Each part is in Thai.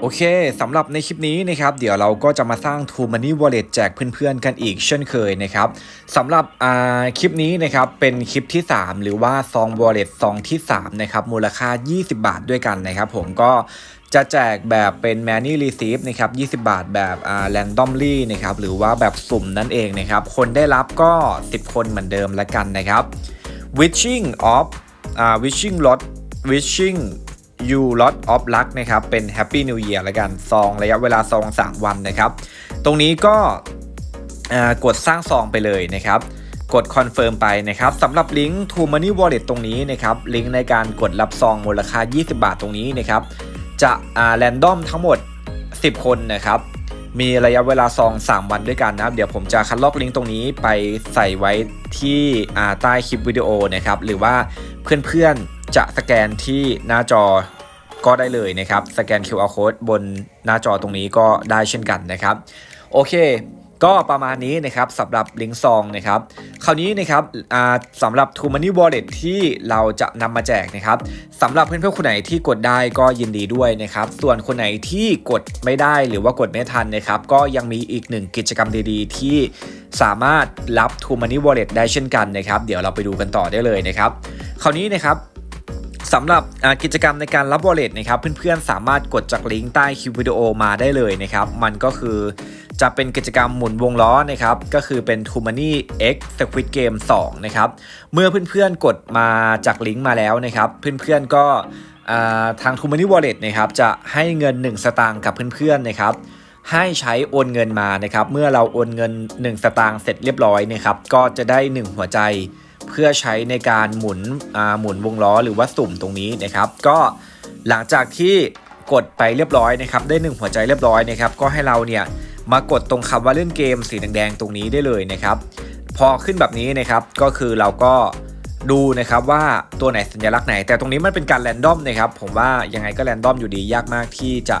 โอเคสำหรับในคลิปนี้นะครับเดี๋ยวเราก็จะมาสร้าง True Money Wallet แจกเพื่อนๆกันอีกเช่นเคยนะครับสำหรับคลิปนี้นะครับเป็นคลิปที่ 3 หรือว่าซอง Wallet ซองที่3นะครับมูลค่า 20 บาทด้วยกันนะครับผมก็จะแจกแบบเป็น Many Receive นะครับ20 บาทแบบอ่า randomly นะครับหรือว่าแบบสุ่มนั่นเองนะครับคนได้รับก็ 10 คนเหมือนเดิมละกันนะครับ Wishing of อ่า Wishing Lot Wishing You Lot of Luck นะครับ เป็น Happy New Year ละกันซองระยะเวลาซอง3วันนะครับ ตรงนี้ก็กดสร้างซองไปเลยนะครับกดคอนเฟิร์มไปนะครับสำหรับลิงก์ To Money Wallet ตรงนี้นะครับลิงก์ในการกดรับซองมูลค่า 20 บาทตรงนี้นะครับจะอ่าแรนดอมทั้งหมด 10 คนนะครับ มีระยะเวลาซอง 3 วันด้วยกันนะครับ เดี๋ยวผมจะคัดลอกลิงก์ตรงนี้ไปใส่ไว้ที่ใต้คลิปวิดีโอนะครับ หรือว่าเพื่อนๆจะสแกนที่หน้าจอก็ได้เลยนะครับ สแกน QR code บนหน้าจอตรงนี้ก็ได้เช่นกันนะครับ โอเค ก็ประมาณนี้นะครับสำหรับลิงซองนะครับคราวนี้นะครับสำหรับ True Money Wallet ที่เราจะนำมาแจกนะครับสำหรับเพื่อนๆคนไหนที่กดได้ก็ยินดีด้วยนะครับ ส่วนคนไหนที่กดไม่ได้หรือว่ากดไม่ทันนะครับ ก็ยังมีอีกหนึ่งกิจกรรมดีๆ ที่สามารถรับ True Money Wallet ได้เช่นกันนะครับ เดี๋ยวเราไปดูกันต่อได้เลยนะครับคราวนี้นะครับ สำหรับกิจกรรมในการรับ wallet นะครับเพื่อนๆสามารถกดจากลิงก์ใต้คลิปวิดีโอมาได้เลยนะครับ มันก็คือจะเป็นกิจกรรมหมุนวงล้อนะครับ ก็คือเป็น t o m o ney X Squid Game 2 นะครับ เมื่อเพื่อนๆกดมาจากลิงก์มาแล้วนะครับ เพื่อนๆก็ทาง t o m o n e y Wallet นะครับจะให้เงิน 1 สตางค์กับเพื่อนๆนะครับให้ใช้โอนเงินมานะครับ เมื่อเราโอนเงิน 1 สตางค์เสร็จเรียบร้อยนะครับ ก็จะได้ 1 หัวใจ พื่อใช้ในการหมุนหมุนวงล้อหรือว่าสุ่มตรงนี้นะครับ ก็หลังจากที่กดไปเรียบร้อยนะครับ ได้ 1 หัวใจเรียบร้อยนะครับ ก็ให้เราเนี่ยมากดตรงคำว่าเล่นเกมสีแดงๆตรงนี้ได้เลยนะครับ พอขึ้นแบบนี้นะครับก็คือเราก็ดูนะครับว่าตัวไหนสัญลักษณ์ไหน แต่ตรงนี้มันเป็นการแรนดอมนะครับ ผมว่ายังไงก็แรนดอมอยู่ดียากมากที่จะ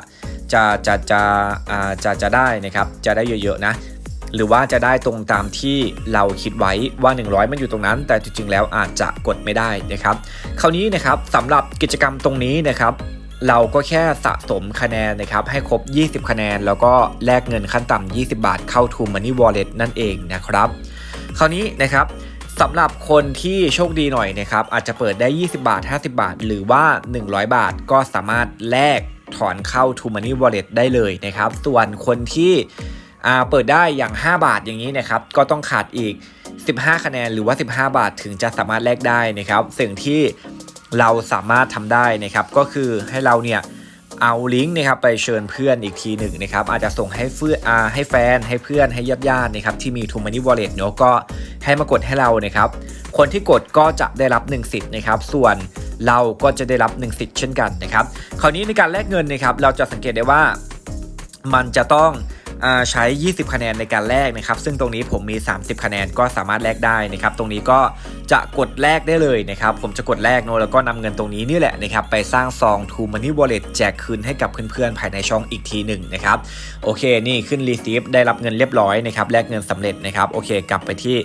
จะจะจะจะจะได้นะครับ จะได้เยอะๆนะ หรือว่าจะได้ตรงตามที่เราคิดไว้ว่า 100 มันอยู่ตรงนั้น แต่จริงๆแล้วอาจจะกดไม่ได้นะครับ คราวนี้นะครับสำหรับกิจกรรมตรงนี้นะครับเราก็แค่สะสมคะแนนนะครับให้ครบ 20 คะแนน แล้วก็แลกเงินขั้นต่ำ 20 บาทเข้า True Money Wallet นั่นเองนะครับ คราวนี้นะครับสำหรับคนที่โชคดีหน่อยนะครับอาจจะเปิดได้ 20 บาท 50 บาท หรือว่า 100 บาทก็สามารถแลกถอนเข้า True Money Wallet ได้เลยนะครับ ส่วนคนที่ เปิดได้อย่าง 5 บาทอย่างนี้นะครับก็ต้องขาดอีก 15 คะแนนหรือว่า 15 บาทถึงจะสามารถแลกได้นะครับ สิ่งที่เราสามารถทำได้นะครับ ก็คือให้เราเนี่ยเอาลิงก์นะครับไปเชิญเพื่อนอีกทีหนึ่งนะครับ อาจจะส่งให้เพื่อนอ่าให้แฟนให้เพื่อนให้ญาติญาตินะครับที่มี t ูมานี่วอลเล็ตเนาะก็ให้มากดให้เรานะครับ คนที่กดก็จะได้รับ 1 สิทธิ์นะครับ ส่วนเราก็จะได้รับ 1 สิทธิ์เช่นกันนะครับ คราวนี้ในการแลกเงินนะครับ เราจะสังเกตได้ว่ามันจะต้อง ใช้ 20 คะแนนในการแลกนะครับ ซึ่งตรงนี้ผมมี 30 คะแนนก็สามารถแลกได้นะครับ ตรงนี้ก็จะกดแลกได้เลยนะครับ ผมจะกดแลกเนอะแล้วก็นำเงินตรงนี้นี่แหละนะครับไปสร้างซอง True Money Wallet แจกคืนให้กับเพื่อนๆภายในช่องอีกทีหนึ่งนะครับโอเคนี่ขึ้น Receive ได้รับเงินเรียบร้อยนะครับแลกเงินสำเร็จนะครับโอเค กลับไปที่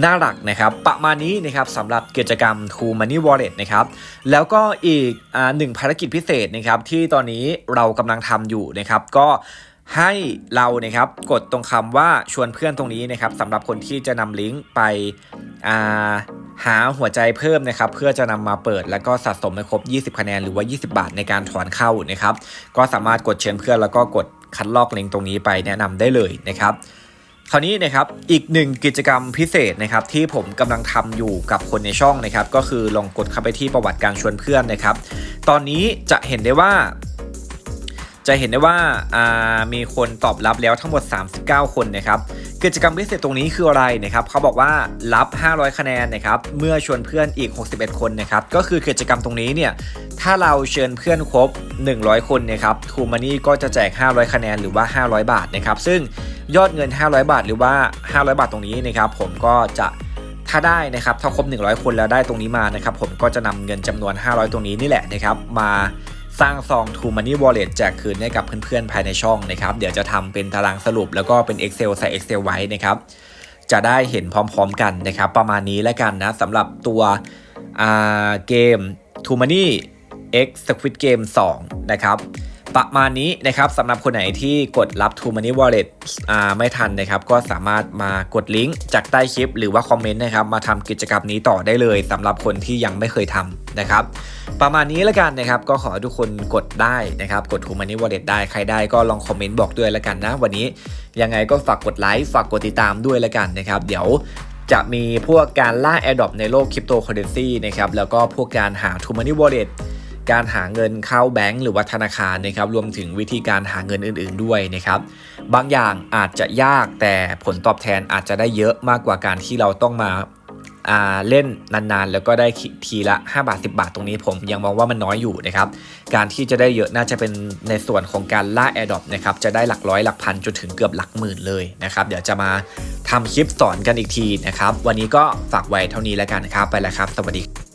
หน้าหลักนะครับ ประมาณนี้นะครับสำหรับกิจกรรม True Money Wallet นะครับแล้วก็อีกอ่าหนึ่งภารกิจพิเศษนะครับที่ตอนนี้เรากำลังทำอยู่นะครับก็ ให้เรานะครับกดตรงคำว่าชวนเพื่อนตรงนี้นะครับสำหรับคนที่จะนำลิงก์ไปาหาหัวใจเพิ่มนะครับเพื่อจะนำมาเปิดแล้วก็สะสมให้ครบ 20 คะแนนหรือว่า 20 บาทในการถอนเข้านะครับ ก็สามารถกดเชิญเพื่อนแล้วก็กดคัดลอกลิงก์ตรงนี้ไปแนะนำได้เลยนะครับคราวนี้นะครับอีกหนึ่งกิจกรรมพิเศษนะครับที่ผมกำลังทำอยู่กับคนในช่องนะครับก็คือลองกดเข้าไปที่ประวัติการชวนเพื่อนนะครับ ตอนนี้จะเห็นได้ว่า จะเห็นได้ว่ามีคนตอบรับแล้วทั้งหมด 39 คนนะครับกิจกรรมพิเศษตรงนี้คืออะไรนะครับเขาบอกว่ารับ 500 คะแนนนะครับเมื่อชวนเพื่อนอีก 61 คนนะครับก็คือกิจกรรมตรงนี้เนี่ยถ้าเราเชิญเพื่อนครบ 100 คนนะครับทูมานี่ก็จะแจก 500 คะแนนหรือว่า 500 บาทนะครับซึ่งยอดเงิน 500 บาทหรือว่า 500 บาทตรงนี้นะครับผมก็จะถ้าได้นะครับถ้าครบ 100 คนแล้วได้ตรงนี้มานะครับผมก็จะนำเงินจำนวน 500 ตรงนี้นี่แหละนะครับมา สร้างซอง True Money Wallet แจกคืนให้กับเพื่อนๆ ภายในช่องนะครับ เดี๋ยวจะทำเป็นตารางสรุปแล้วก็เป็น Excel ใส่ Excel ไว้นะครับ จะได้เห็นพร้อมๆกันนะครับ ประมาณนี้แล้วกันนะสำหรับตัวอ่าเกม True Money X Squid Game 2 นะครับ ประมาณนี้นะครับสำหรับคนไหนที่กดรับ True Money Wallet อ่าไม่ทันนะครับ ก็สามารถมากดลิงก์จากใต้คลิป หรือว่าคอมเมนต์นะครับ มาทำกิจกรรมนี้ต่อได้เลยสำหรับคนที่ยังไม่เคยทำนะครับ ประมาณนี้แล้วกันนะครับ ก็ขอทุกคนกดได้นะครับ กด True Money Wallet ได้ใครได้ก็ลองคอมเมนต์บอกด้วยแล้วกันนะ วันนี้ยังไงก็ฝากกดไลค์ฝากกดติดตามด้วยแล้วกันนะครับ เดี๋ยวจะมีพวกการล่า Adopt ในโลกคริปโตเคอเรนซีนะครับแล้วก็พวกการหา True Money Wallet การหาเงินเข้าแบงก์หรือว่าธนาคารนะครับรวมถึงวิธีการหาเงินอื่น ๆด้วยนะครับบางอย่างอาจจะยากแต่ผลตอบแทนอาจจะได้เยอะมากกว่าการที่เราต้องมาเล่นนานๆ แล้วก็ได้ทีละ 5 บาท 10 บาทตรงนี้ผมยังมองว่ามันน้อยอยู่นะครับ การที่จะได้เยอะน่าจะเป็นในส่วนของการล่า Adopt นะครับ จะได้หลักร้อยหลักพันจนถึงเกือบหลักหมื่นเลยนะครับ เดี๋ยวจะมาทำคลิปสอนกันอีกทีนะครับ วันนี้ก็ฝากไว้เท่านี้แล้วกันนะครับ ไปแล้วครับ สวัสดี